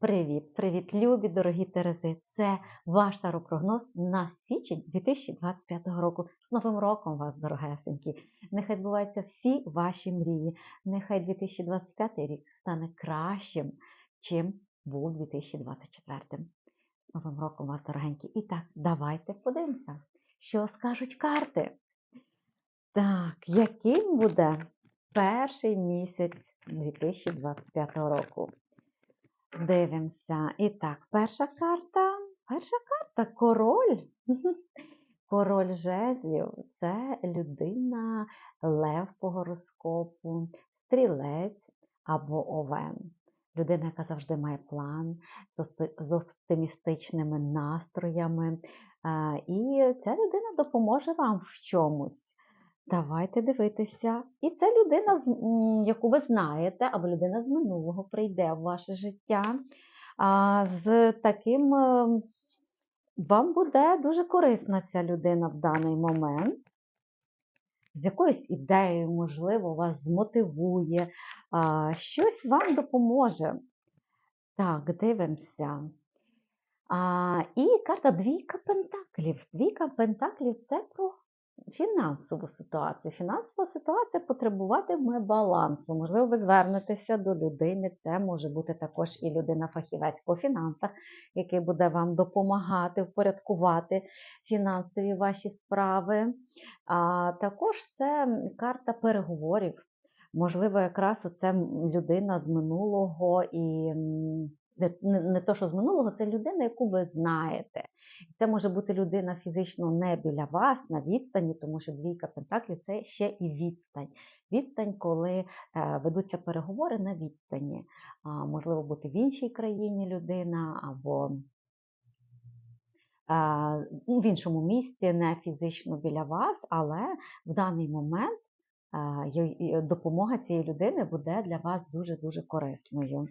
Привіт, привіт, любі, дорогі Терези! Це ваш таропрогноз на січень 2025 року. З Новим роком вас, дорогесенькі! Нехай збуваються всі ваші мрії. Нехай 2025 рік стане кращим, чим був 2024. З Новим роком вас, дорогенькі! І так, давайте подивимося, що скажуть карти. Так, яким буде перший місяць 2025 року? Дивимося. І так, перша карта. Перша карта король. Король жезлів це людина, лев по гороскопу, стрілець або овен. Людина, яка завжди має план з оптимістичними настроями. І ця людина допоможе вам в чомусь. Давайте дивитися. І це людина, яку ви знаєте, або людина з минулого прийде в ваше життя. З таким е, вам буде дуже корисна ця людина в даний момент. З якоюсь ідеєю, можливо, вас змотивує, щось вам допоможе. Так, дивимося. А, і карта Двійка Пентаклів. Двійка Пентаклів це про фінансову ситуацію. Фінансова ситуація потребуватиме балансу. Можливо, ви звернетеся до людини. Це може бути також і людина-фахівець по фінансах, який буде вам допомагати впорядкувати фінансові ваші справи. А також це карта переговорів. Можливо, якраз оце людина з минулого і не, то, що з минулого, це людина, яку ви знаєте. Це може бути людина фізично не біля вас, на відстані, тому що двійка пентаклів це ще і відстань. Відстань, коли е, ведуться переговори на відстані. Можливо, бути в іншій країні людина або ну, в іншому місці, не фізично біля вас, але в даний момент й- допомога цієї людини буде для вас дуже-дуже корисною.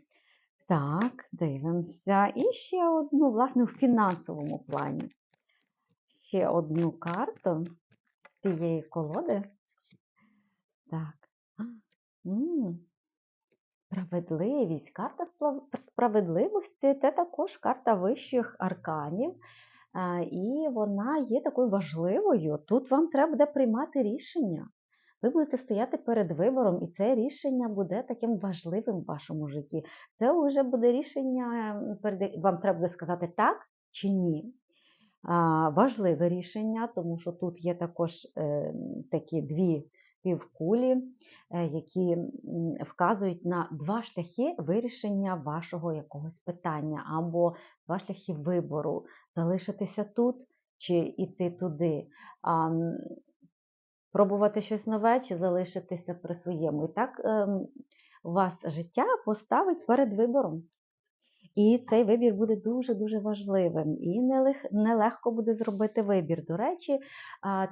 Так, дивимося. І ще одну, власне, в фінансовому плані. Ще одну карту цієї колоди. Так. А, м, Справедливість. Карта справедливості це також карта вищих арканів. І вона є такою важливою. Тут вам треба буде приймати рішення. Ви будете стояти перед вибором, і це рішення буде таким важливим в вашому житті. Це вже буде рішення, перед- вам треба буде сказати так чи ні. Важливе рішення, тому що тут є також е, такі дві півкулі, е, які вказують на два шляхи вирішення вашого якогось питання, або два шляхи вибору залишитися тут чи йти туди. Пробувати щось нове чи залишитися при своєму. І так ем, вас життя поставить перед вибором. І цей вибір буде дуже-дуже важливим. І нелег- нелегко буде зробити вибір. До речі,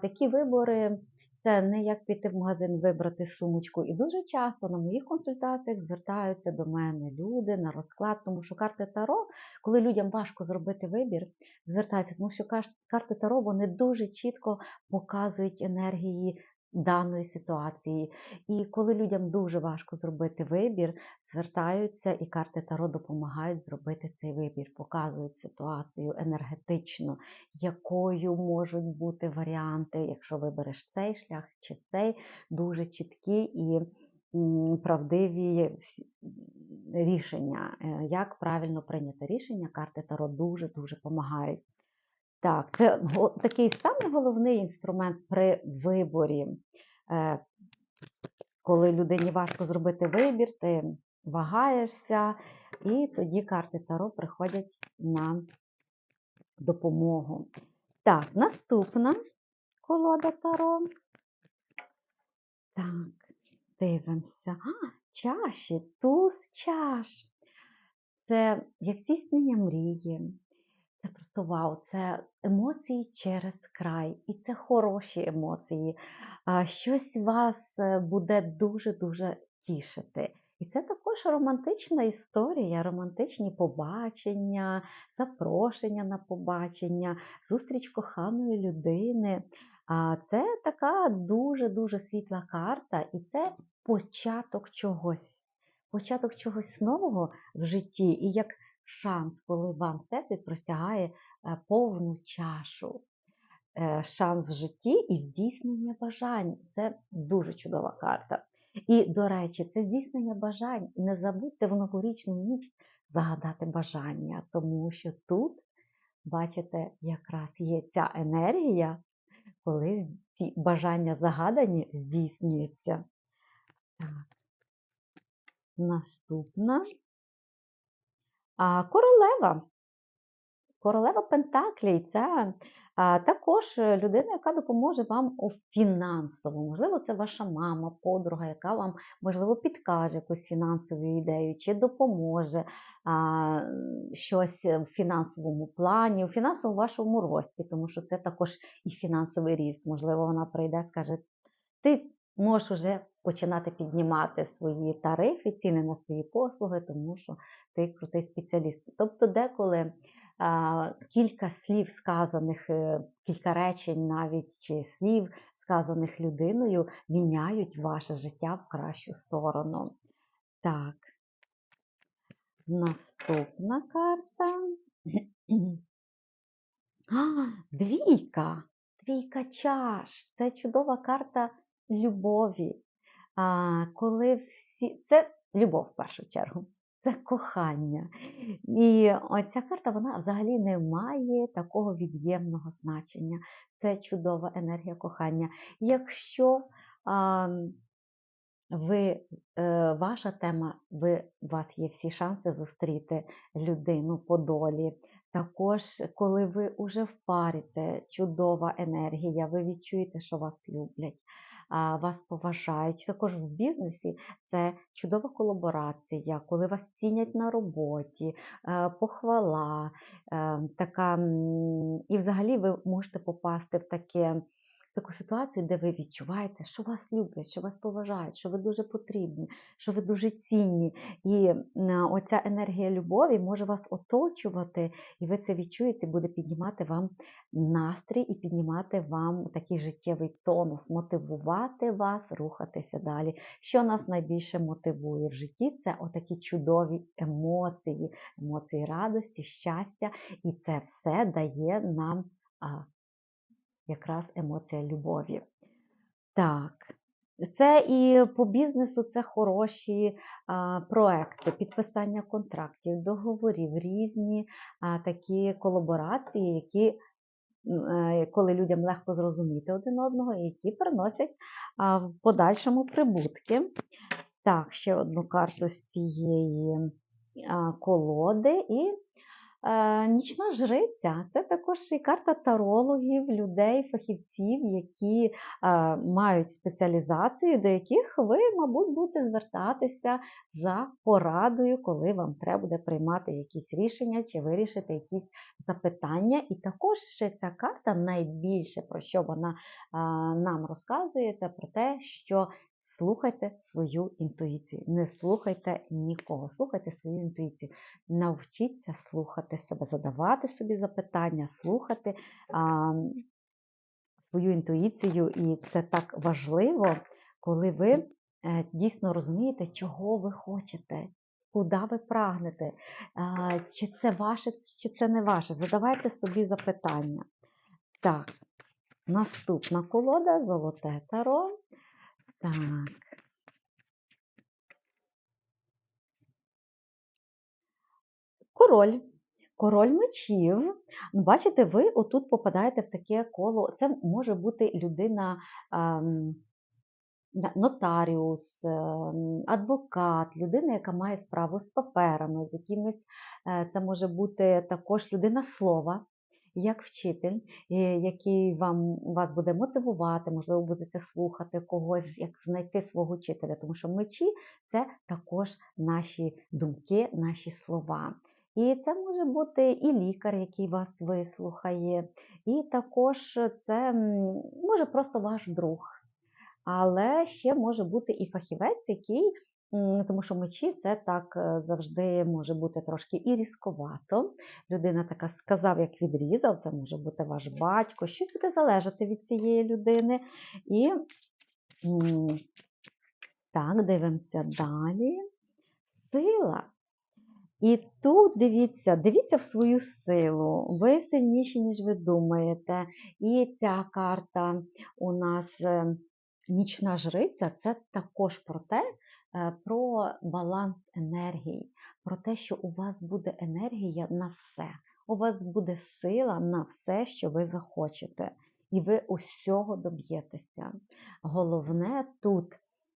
такі вибори це не як піти в магазин вибрати сумочку. І дуже часто на моїх консультаціях звертаються до мене люди на розклад, тому що карти Таро, коли людям важко зробити вибір, звертаються, тому що карти Таро вони дуже чітко показують енергії даної ситуації. І коли людям дуже важко зробити вибір, звертаються, і карти Таро допомагають зробити цей вибір, показують ситуацію енергетично, якою можуть бути варіанти, якщо вибереш цей шлях чи цей, дуже чіткі і правдиві рішення. Е, Як правильно прийняти рішення, карти Таро дуже-дуже допомагають. Так, це такий самий головний інструмент при виборі. Е, коли людині важко зробити вибір, ти вагаєшся, і тоді карти Таро приходять на допомогу. Так, наступна колода Таро. Так, дивимося. А, чаші, туз чаш. Це як здійснення мрії. Просто це емоції через край, і це хороші емоції. Щось вас е, буде дуже-дуже тішити. І це також романтична історія, романтичні побачення, запрошення на побачення, зустріч коханої людини. Це така дуже-дуже світла карта, і це початок чогось. Початок чогось нового в житті. І як шанс, коли вам Всесвіт простягає е, повну чашу. Е, Шанс в житті і здійснення бажань. Це дуже чудова карта. І, до речі, це здійснення бажань. Не забудьте в новорічну ніч загадати бажання, тому що тут, бачите, якраз є ця енергія, коли ці бажання загадані здійснюються. Так. Наступна. А, королева. Королева Пентаклій це також е, людина, яка допоможе вам у фінансовому. Можливо, це ваша мама, подруга, яка вам, можливо, підкаже якусь фінансову ідею, чи допоможе а, щось в фінансовому плані, у фінансовому вашому рості, тому що це також і фінансовий ріст. Можливо, вона прийде, скаже, ти можеш вже починати піднімати свої тарифи, ціни на свої послуги, тому що ти крутий спеціаліст. Тобто, деколи а, кілька слів сказаних, е, кілька речень навіть чи слів, сказаних людиною, міняють ваше життя в кращу сторону. Так. Наступна карта. А, двійка. Двійка чаш. Це чудова карта любові. Коли всі... Це любов в першу чергу. Це кохання. І оця карта вона взагалі не має такого від'ємного значення. Це чудова енергія кохання. Якщо а, ви, е, ваша тема, ви, у вас є всі шанси зустріти людину по долі. Також, коли ви вже в парі, це чудова енергія, ви відчуєте, що вас люблять, вас поважають. Також в бізнесі це чудова колаборація, коли вас цінять на роботі, е, похвала, е, така, і взагалі ви можете попасти в таке. Таку ситуацію, де ви відчуваєте, що вас люблять, що вас поважають, що ви дуже потрібні, що ви дуже цінні. І оця енергія любові може вас оточувати, і ви це відчуєте, буде піднімати вам настрій і піднімати вам такий життєвий тонус, мотивувати вас рухатися далі. Що нас найбільше мотивує в житті, це отакі чудові емоції, емоції радості, щастя, і це все дає нам якраз емоція любові. Так. Це і по бізнесу це хороші а, проекти, підписання контрактів, договорів, різні а, такі колаборації, які, м, е, коли людям легко зрозуміти один одного, які приносять а, в подальшому прибутки. Так, ще одну карту з цієї а, колоди. І Нічна жриця це також і карта тарологів, людей, фахівців, які е, мають спеціалізацію, до яких ви, мабуть, будете звертатися за порадою, коли вам треба буде приймати якісь рішення чи вирішити якісь запитання. І також ще ця карта найбільше про що вона е, нам розказує, це про те, що Слухайте свою інтуїцію, не слухайте нікого, слухайте свою інтуїцію. Навчіться слухати себе, задавати собі запитання, слухати а, свою інтуїцію. І це так важливо, коли ви е, дійсно розумієте, чого ви хочете, куди ви прагнете, а, чи це ваше, чи це не ваше. Задавайте собі запитання. Так, наступна колода золоте таро. Так. Король. Король мечів. Бачите, ви отут попадаєте в таке коло. Це може бути людина, ем, нотаріус, ем, адвокат, людина, яка має справу з паперами, з якимись, е, це може бути також людина слова, як вчитель, е, який вам вас буде мотивувати, можливо, будете слухати когось, як знайти свого вчителя, тому що мечі це також наші думки, наші слова. І це може бути і лікар, який вас вислухає, і також це може просто ваш друг. Але ще може бути і фахівець, який, тому що мечі це так е, завжди може бути трошки і різковато. Людина така сказав, як відрізав, це може бути ваш батько, щось буде залежати від цієї людини. І так, дивимося далі. Сила. І тут дивіться, дивіться в свою силу. Ви сильніші, ніж ви думаєте. І ця карта у нас е, нічна жриця це також про те, е, про баланс енергії, про те, що у вас буде енергія на все. У вас буде сила на все, що ви захочете, і ви усього доб'єтеся. Головне тут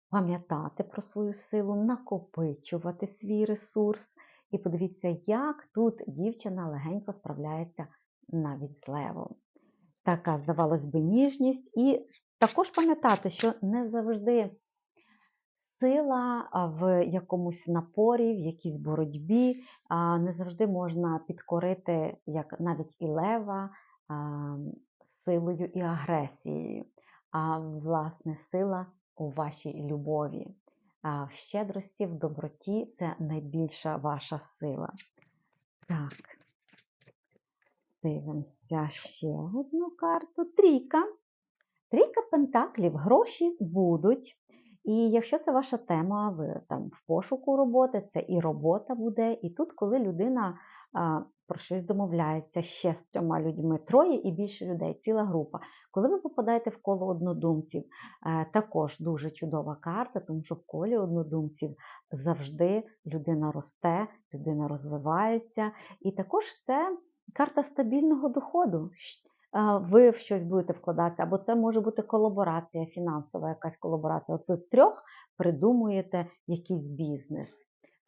пам'ятати про свою силу, накопичувати свій ресурс. І подивіться, як тут дівчина легенько справляється навіть з левом. Така, здавалось би, ніжність. І також пам'ятати, що не завжди сила в якомусь напорі, в якійсь боротьбі, не завжди можна підкорити, як навіть і лева, силою і агресією. А власне сила у вашій любові. В щедрості, в доброті це найбільша ваша сила. Так, дивимося ще одну карту. Трійка. Трійка пентаклів, гроші будуть. І якщо це ваша тема, ви там в пошуку роботи, це і робота буде. І тут, коли людина а, про щось домовляється ще з трьома людьми, троє і більше людей, ціла група. Коли ви попадаєте в коло однодумців, е, також дуже чудова карта, тому що в колі однодумців завжди людина росте, людина розвивається. І також це карта стабільного доходу. Ви в щось будете вкладатися, або це може бути колаборація, фінансова якась колаборація. От ви втрьох придумуєте якийсь бізнес,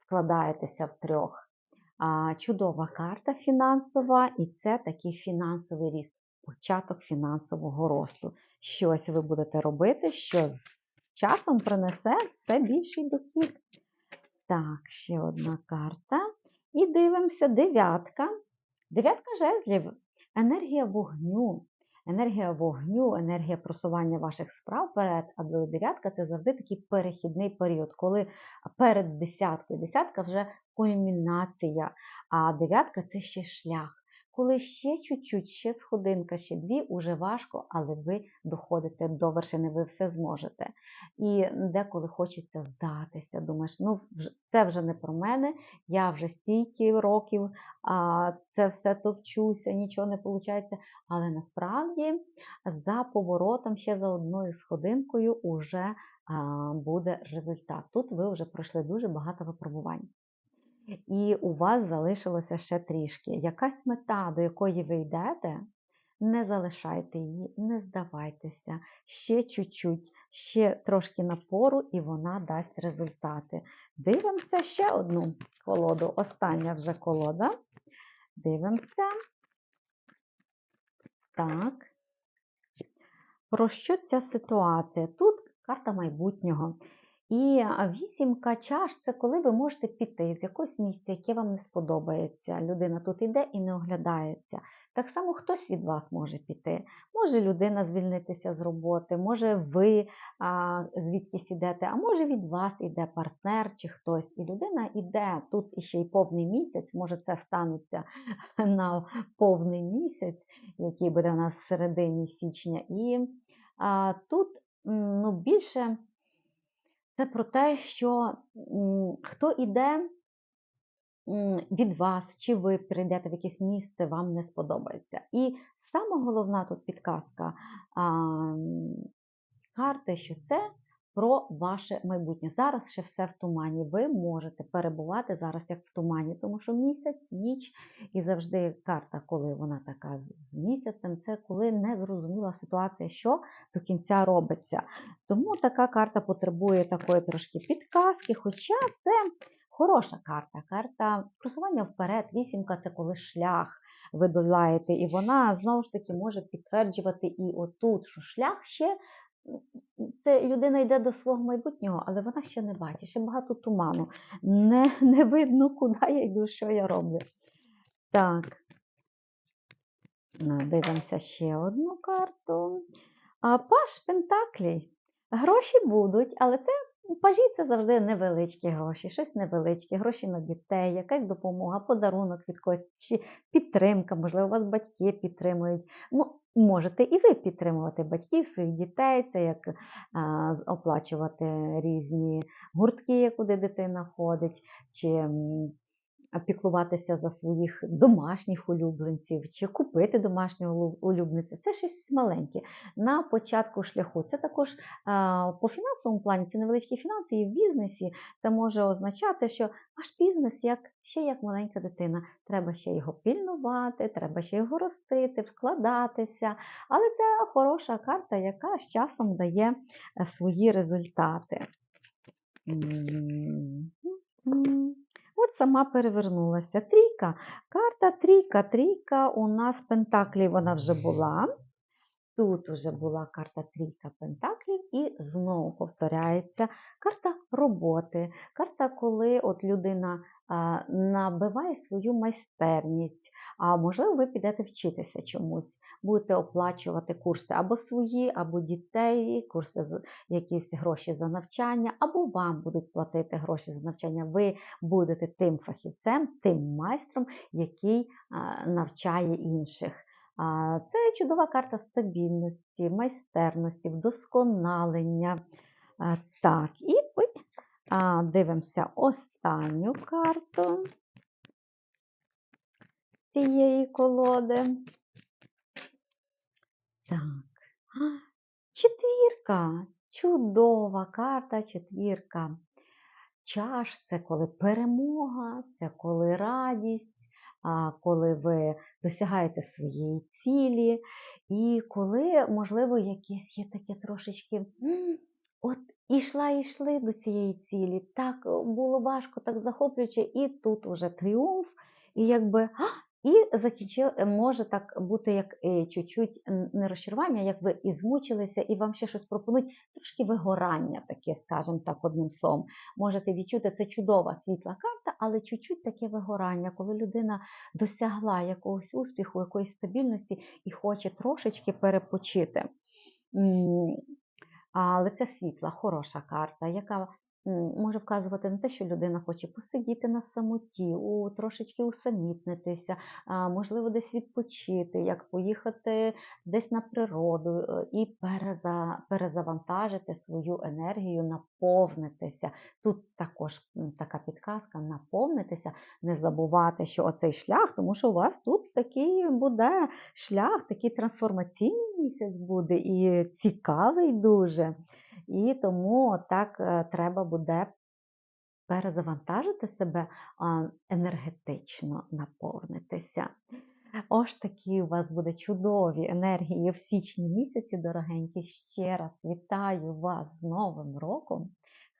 вкладаєтеся втрьох. А, Чудова карта фінансова, і це такий фінансовий ріст, початок фінансового росту. Щось ви будете робити, що з часом принесе все більший дохід. Так, ще одна карта. І дивимося, дев'ятка. Дев'ятка жезлів. Енергія вогню. Енергія вогню, енергія просування ваших справ перед, а дев'ятка це завжди такий перехідний період, коли перед десяткою. Десятка вже кульмінація, а дев'ятка це ще шлях. Коли ще чуть-чуть, ще сходинка, ще дві, уже важко, але ви доходите до вершини, ви все зможете. І деколи хочеться здатися. Думаєш, ну це вже не про мене, я вже стільки років, а це все товчуся, нічого не виходить. Але насправді за поворотом, ще за одною сходинкою, уже буде результат. Тут ви вже пройшли дуже багато випробувань. І у вас залишилося ще трішки. Якась мета, до якої ви йдете, не залишайте її, не здавайтеся. Ще чуть-чуть, ще трошки напору, і вона дасть результати. Дивимося ще одну колоду. Остання вже колода. Дивимося. Так. Про що ця ситуація? Тут карта майбутнього. І вісімка чаш це коли ви можете піти з якогось місця, яке вам не сподобається. Людина тут іде і не оглядається. Так само хтось від вас може піти. Може людина звільнитися з роботи, може ви а, звідкись ідете, а може від вас іде партнер чи хтось. І людина іде тут іще й повний місяць, може це станеться на повний місяць, який буде у нас в середині січня. І а, тут ну, більше це про те, що хто іде від вас, чи ви прийдете в якесь місце, вам не сподобається. І саме головна тут підказка а, карти, що це про ваше майбутнє. Зараз ще все в тумані. Ви можете перебувати зараз як в тумані, тому що місяць, ніч і завжди карта, коли вона така з місяцем, це коли не зрозуміла ситуація, що до кінця робиться. Тому така карта потребує такої трошки підказки, хоча це хороша карта. Карта просування вперед, вісімка це коли шлях ви долаєте, і вона знову ж таки може підтверджувати і отут, що шлях ще. Це людина йде до свого майбутнього, але вона ще не бачить, ще багато туману. Не, не видно, куди я йду, що я роблю. Так. Дивимося ще одну карту. А, Паш Пентаклій. Гроші будуть, але це пажі це завжди невеличкі гроші, щось невеличке, гроші на дітей, якась допомога, подарунок від когось, чи підтримка, можливо, вас батьки підтримують. Мо- Можете і ви підтримувати батьків, своїх дітей, це як а, оплачувати різні гуртки, куди дитина ходить, чи піклуватися за своїх домашніх улюбленців чи купити домашнього улю- улюбленця. Це щось маленьке. На початку шляху. Це також по фінансовому плані, це невеличкі фінанси, і в бізнесі це може означати, що ваш бізнес як ще як маленька дитина. Треба ще його пільнувати, треба ще його ростити, вкладатися. Але це хороша карта, яка з часом дає е, свої результати. М. От сама перевернулася. Трійка. Карта трійка. Трійка у нас пентаклів вона вже була. Тут вже була карта трійка пентаклів і знову повторяється карта роботи. Карта, коли от людина набиває свою майстерність, а можливо, ви підете вчитися чомусь, будете оплачувати курси або свої, або дітей, курси якісь гроші за навчання, або вам будуть платити гроші за навчання. Ви будете тим фахівцем, тим майстром, який навчає інших. Це чудова карта стабільності, майстерності, вдосконалення. Так, і дивимося останню карту цієї колоди. Так. Четвірка. Чудова карта, четвірка. Чаш це коли перемога, це коли радість, коли ви досягаєте своєї цілі, і коли, можливо, якесь є таке трошечки. От ішла, йшли до цієї цілі, так було важко, так захоплююче, і тут уже тріумф, і якби. «А, І закінчив, може так бути, як е, чуть-чуть не розчарування, як ви і змучилися, і вам ще щось пропонують, трошки вигорання таке, скажімо так, одним словом. Можете відчути, це чудова світла карта, але чуть-чуть таке вигорання, коли людина досягла якогось успіху, якоїсь стабільності і хоче трошечки перепочити. Але це світла, хороша карта, яка може вказувати на те, що людина хоче посидіти на самоті, у, трошечки усамітнитися, можливо, десь відпочити, як поїхати десь на природу е, і переза, перезавантажити свою енергію, наповнитися. Тут також така підказка наповнитися, не забувати, що оцей шлях, тому що у вас тут такий буде шлях, такий трансформаційний місяць буде і цікавий дуже. І тому так е, треба буде перезавантажити себе, енергетично наповнитися. Ось такі у вас буде чудові енергії в січні місяці, дорогенькі. Ще раз вітаю вас з Новим роком.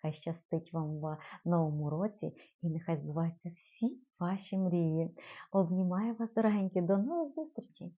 Хай щастить вам в новому році і нехай збуваються всі ваші мрії. Обнімаю вас, дорогенькі, до нових зустрічей!